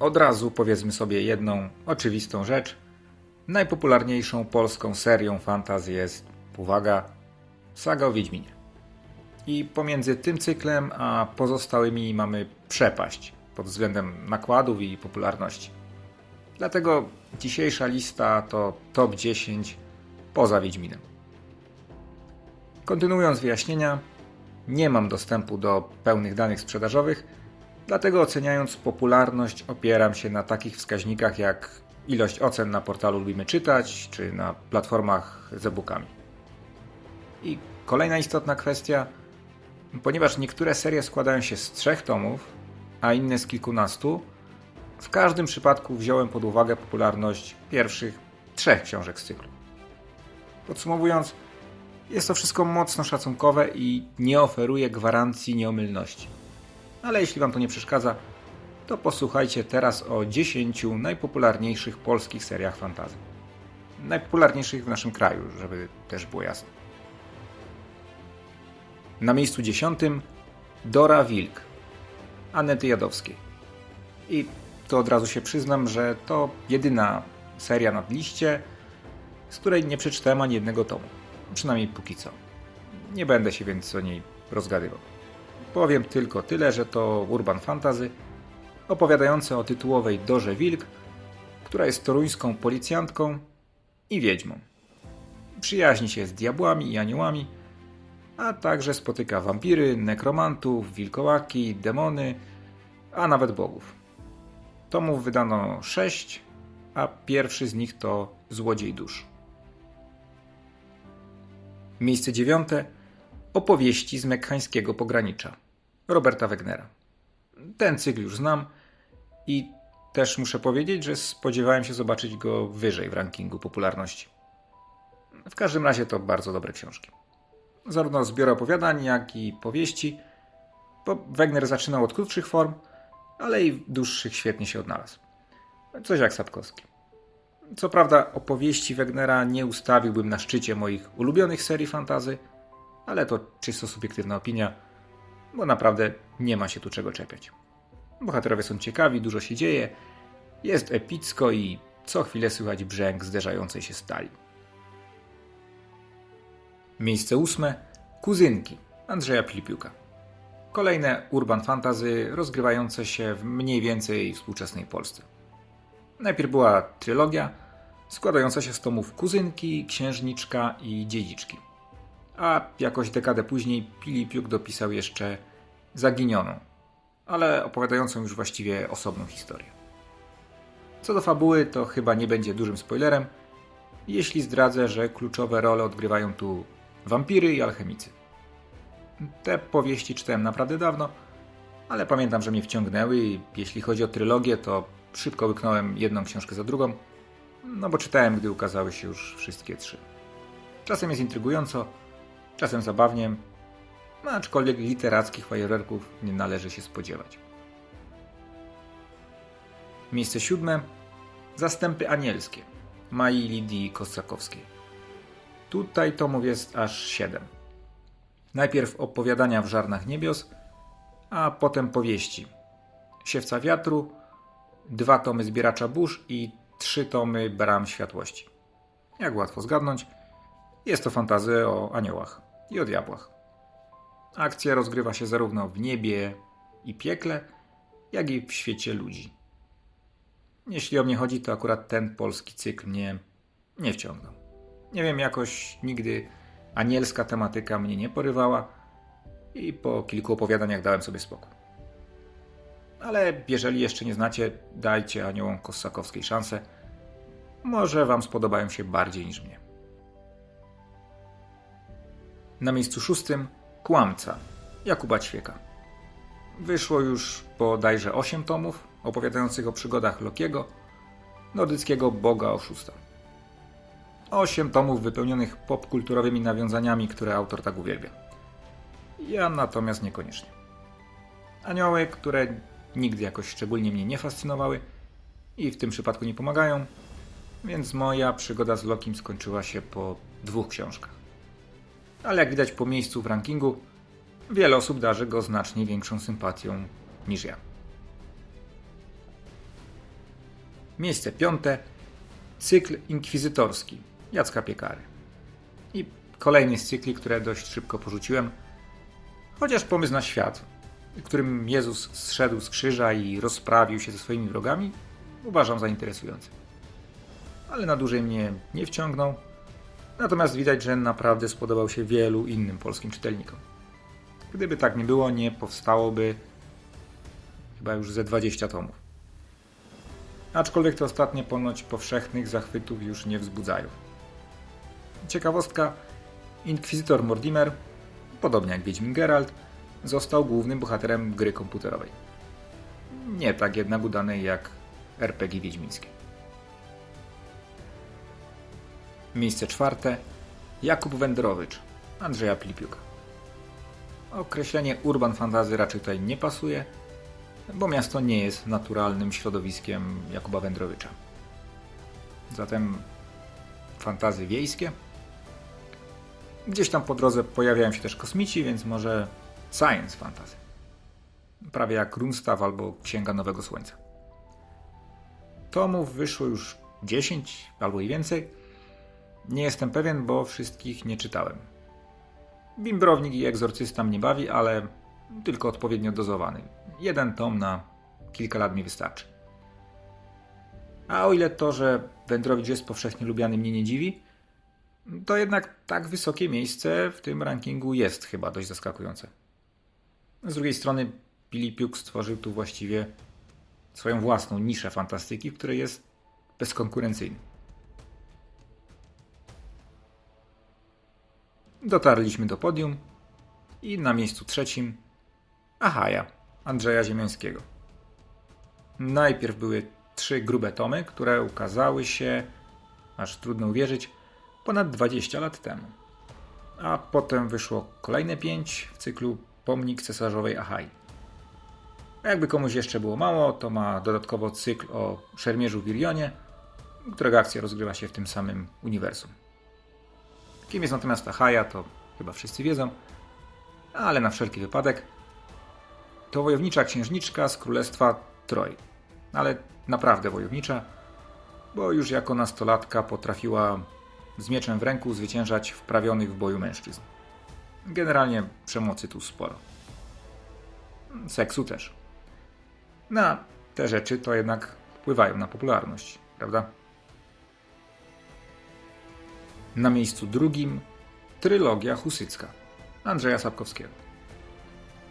Od razu powiedzmy sobie jedną oczywistą rzecz. Najpopularniejszą polską serią fantazji jest, uwaga, saga o Wiedźminie. I pomiędzy tym cyklem a pozostałymi mamy przepaść pod względem nakładów i popularności. Dlatego dzisiejsza lista to top 10 poza Wiedźminem. Kontynuując wyjaśnienia, nie mam dostępu do pełnych danych sprzedażowych, dlatego oceniając popularność opieram się na takich wskaźnikach jak ilość ocen na portalu Lubimy Czytać czy na platformach z e-bookami. I kolejna istotna kwestia, ponieważ niektóre serie składają się z trzech tomów, a inne z kilkunastu, w każdym przypadku wziąłem pod uwagę popularność pierwszych trzech książek z cyklu. Podsumowując, jest to wszystko mocno szacunkowe i nie oferuje gwarancji nieomylności. Ale jeśli Wam to nie przeszkadza, to posłuchajcie teraz o 10 najpopularniejszych polskich seriach fantazy. Najpopularniejszych w naszym kraju, żeby też było jasne. Na miejscu dziesiątym Dora Wilk Anety Jadowskiej. I to od razu się przyznam, że to jedyna seria na liście, z której nie przeczytałem ani jednego tomu. Przynajmniej póki co. Nie będę się więc o niej rozgadywał. Powiem tylko tyle, że to urban fantasy opowiadające o tytułowej Dorze Wilk, która jest toruńską policjantką i wiedźmą. Przyjaźni się z diabłami i aniołami, a także spotyka wampiry, nekromantów, wilkołaki, demony, a nawet bogów. Tomów wydano sześć, a pierwszy z nich to Złodziej Dusz. Miejsce dziewiąte opowieści z mekkańskiego pogranicza Roberta Wegnera. Ten cykl już znam i też muszę powiedzieć, że spodziewałem się zobaczyć go wyżej w rankingu popularności. W każdym razie to bardzo dobre książki. Zarówno zbiór opowiadań, jak i powieści, bo Wegner zaczynał od krótszych form, ale i dłuższych świetnie się odnalazł. Coś jak Sapkowski. Co prawda opowieści Wegnera nie ustawiłbym na szczycie moich ulubionych serii fantazy, ale to czysto subiektywna opinia, bo naprawdę nie ma się tu czego czepiać. Bohaterowie są ciekawi, dużo się dzieje, jest epicko i co chwilę słychać brzęk zderzającej się stali. Miejsce ósme Kuzynki Andrzeja Filipiuka. Kolejne urban fantazy rozgrywające się w mniej więcej współczesnej Polsce. Najpierw była trylogia składająca się z tomów Kuzynki, Księżniczka i Dziedziczki. A jakoś dekadę później Filipiuk dopisał jeszcze Zaginioną, ale opowiadającą już właściwie osobną historię. Co do fabuły, to chyba nie będzie dużym spoilerem, jeśli zdradzę, że kluczowe role odgrywają tu wampiry i alchemicy. Te powieści czytałem naprawdę dawno, ale pamiętam, że mnie wciągnęły i jeśli chodzi o trylogię, to szybko łyknąłem jedną książkę za drugą, no bo czytałem, gdy ukazały się już wszystkie trzy. Czasem jest intrygująco, czasem zabawnie, no aczkolwiek literackich fajerwerków nie należy się spodziewać. Miejsce siódme. Zastępy anielskie. Mai Lidii Kosakowskiej. Tutaj tomów jest aż siedem. Najpierw opowiadania w żarnach niebios, a potem powieści. Siewca wiatru, dwa tomy zbieracza burz i trzy tomy bram światłości. Jak łatwo zgadnąć, jest to fantazy o aniołach i o diabłach. Akcja rozgrywa się zarówno w niebie i piekle, jak i w świecie ludzi. Jeśli o mnie chodzi, to akurat ten polski cykl mnie nie wciągnął. Nie wiem, jakoś nigdy anielska tematyka mnie nie porywała i po kilku opowiadaniach dałem sobie spokój. Ale jeżeli jeszcze nie znacie, dajcie aniołom Kossakowskiej szansę. Może Wam spodobają się bardziej niż mnie. Na miejscu szóstym Kłamca Jakuba Ćwieka. Wyszło już bodajże 8 tomów opowiadających o przygodach Lokiego, nordyckiego boga oszusta. 8 tomów wypełnionych popkulturowymi nawiązaniami, które autor tak uwielbia. Ja natomiast niekoniecznie. Anioły, które nigdy jakoś szczególnie mnie nie fascynowały i w tym przypadku nie pomagają, więc moja przygoda z Lokim skończyła się po dwóch książkach. Ale jak widać po miejscu w rankingu, wiele osób darzy go znacznie większą sympatią niż ja. Miejsce piąte. Cykl inkwizytorski Jacka Piekary. I kolejny z cykli, które dość szybko porzuciłem. Chociaż pomysł na świat, w którym Jezus zszedł z krzyża i rozprawił się ze swoimi wrogami, uważam za interesujący. Ale na dłużej mnie nie wciągnął. Natomiast widać, że naprawdę spodobał się wielu innym polskim czytelnikom. Gdyby tak nie było, nie powstałoby chyba już ze 20 tomów. Aczkolwiek te ostatnie ponoć powszechnych zachwytów już nie wzbudzają. Ciekawostka, Inkwizytor Mortimer, podobnie jak Wiedźmin Geralt, został głównym bohaterem gry komputerowej. Nie tak jednak udanej jak RPG wiedźmińskie. Miejsce czwarte. Jakub Wędrowicz, Andrzeja Pilipiuka. Określenie urban fantasy raczej tutaj nie pasuje, bo miasto nie jest naturalnym środowiskiem Jakuba Wędrowicza. Zatem fantazy wiejskie. Gdzieś tam po drodze pojawiają się też kosmici, więc może science fantasy. Prawie jak Runstaw albo Księga Nowego Słońca. Tomów wyszło już 10 albo i więcej. Nie jestem pewien, bo wszystkich nie czytałem. Bimbrownik i Egzorcysta mnie bawi, ale tylko odpowiednio dozowany. Jeden tom na kilka lat mi wystarczy. A o ile to, że Wędrowicz jest powszechnie lubiany mnie nie dziwi, to jednak tak wysokie miejsce w tym rankingu jest chyba dość zaskakujące. Z drugiej strony Pilipiuk stworzył tu właściwie swoją własną niszę fantastyki, w której jest bezkonkurencyjny. Dotarliśmy do podium i na miejscu trzecim Ahaja Andrzeja Ziemiańskiego. Najpierw były trzy grube tomy, które ukazały się, aż trudno uwierzyć, ponad 20 lat temu. A potem wyszło kolejne pięć w cyklu Pomnik Cesarzowej Ahai. A jakby komuś jeszcze było mało, to ma dodatkowo cykl o szermierzu Wirionie, którego akcja rozgrywa się w tym samym uniwersum. Kim jest natomiast Ahaja, to chyba wszyscy wiedzą, ale na wszelki wypadek to wojownicza księżniczka z królestwa Troj. Ale naprawdę wojownicza, bo już jako nastolatka potrafiła z mieczem w ręku zwyciężać wprawionych w boju mężczyzn. Generalnie przemocy tu sporo. Seksu też. Na te rzeczy to jednak wpływają na popularność, prawda? Na miejscu drugim trylogia husycka Andrzeja Sapkowskiego.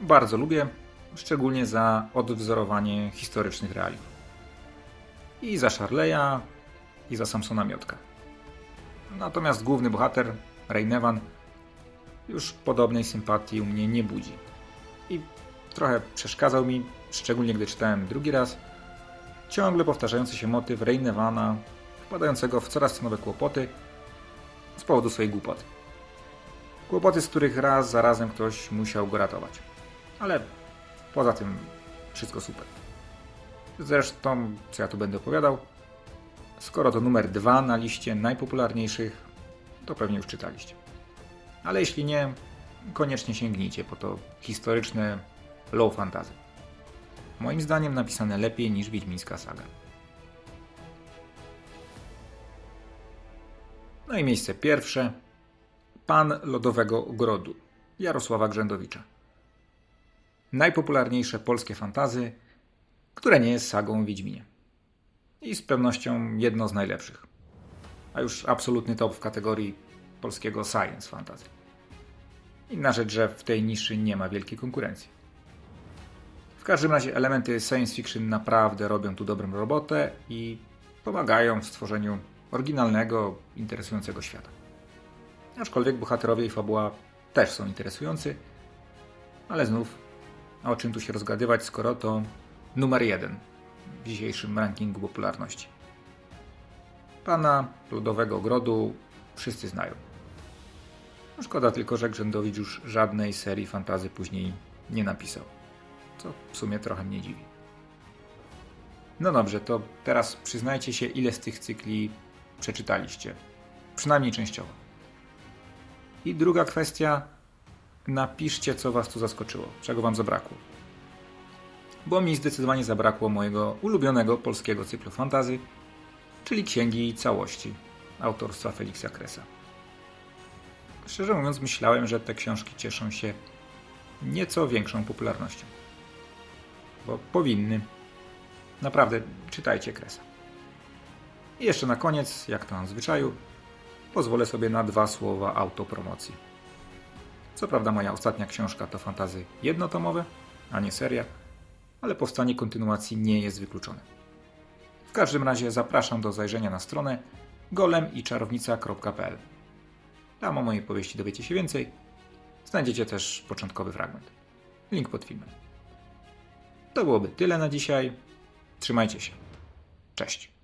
Bardzo lubię, szczególnie za odwzorowanie historycznych realiów. I za Charleya, i za Samsona Miotka. Natomiast główny bohater, Reynevan, już podobnej sympatii u mnie nie budzi. I trochę przeszkadzał mi, szczególnie gdy czytałem drugi raz, ciągle powtarzający się motyw Reynevana, wpadającego w coraz to nowe kłopoty z powodu swojej głupoty. Kłopoty, z których raz za razem ktoś musiał go ratować. Ale poza tym wszystko super. Zresztą, co ja tu będę opowiadał, skoro to numer dwa na liście najpopularniejszych, to pewnie już czytaliście. Ale jeśli nie, koniecznie sięgnijcie, po to historyczne low fantasy. Moim zdaniem napisane lepiej niż Wiedźmińska saga. No i miejsce pierwsze. Pan Lodowego Ogrodu Jarosława Grzędowicza. Najpopularniejsze polskie fantazy, które nie jest sagą Wiedźminie. I z pewnością jedno z najlepszych. A już absolutny top w kategorii polskiego science fantasy. Inna rzecz, że w tej niszy nie ma wielkiej konkurencji. W każdym razie elementy science fiction naprawdę robią tu dobrą robotę i pomagają w stworzeniu oryginalnego, interesującego świata. Aczkolwiek bohaterowie i fabuła też są interesujący, ale znów, a o czym tu się rozgadywać, skoro to numer jeden w dzisiejszym rankingu popularności. Pana Lodowego Ogrodu wszyscy znają. No szkoda tylko, że Grzędowicz już żadnej serii fantazy później nie napisał. Co w sumie trochę mnie dziwi. No dobrze, to teraz przyznajcie się, ile z tych cykli przeczytaliście. Przynajmniej częściowo. I druga kwestia. Napiszcie, co Was tu zaskoczyło, czego Wam zabrakło. bo mi zdecydowanie zabrakło mojego ulubionego polskiego cyklu fantazy, czyli Księgi Całości autorstwa Feliksa Kresa. Szczerze mówiąc, myślałem, że te książki cieszą się nieco większą popularnością. Bo powinny. Naprawdę, czytajcie Kresa. I jeszcze na koniec, jak to mam w zwyczaju, pozwolę sobie na dwa słowa autopromocji. Co prawda moja ostatnia książka to fantazy jednotomowe, a nie seria, ale powstanie kontynuacji nie jest wykluczone. W każdym razie zapraszam do zajrzenia na stronę golemiczarownica.pl. Tam o mojej powieści dowiecie się więcej. Znajdziecie też początkowy fragment. Link pod filmem. To byłoby tyle na dzisiaj. Trzymajcie się. Cześć.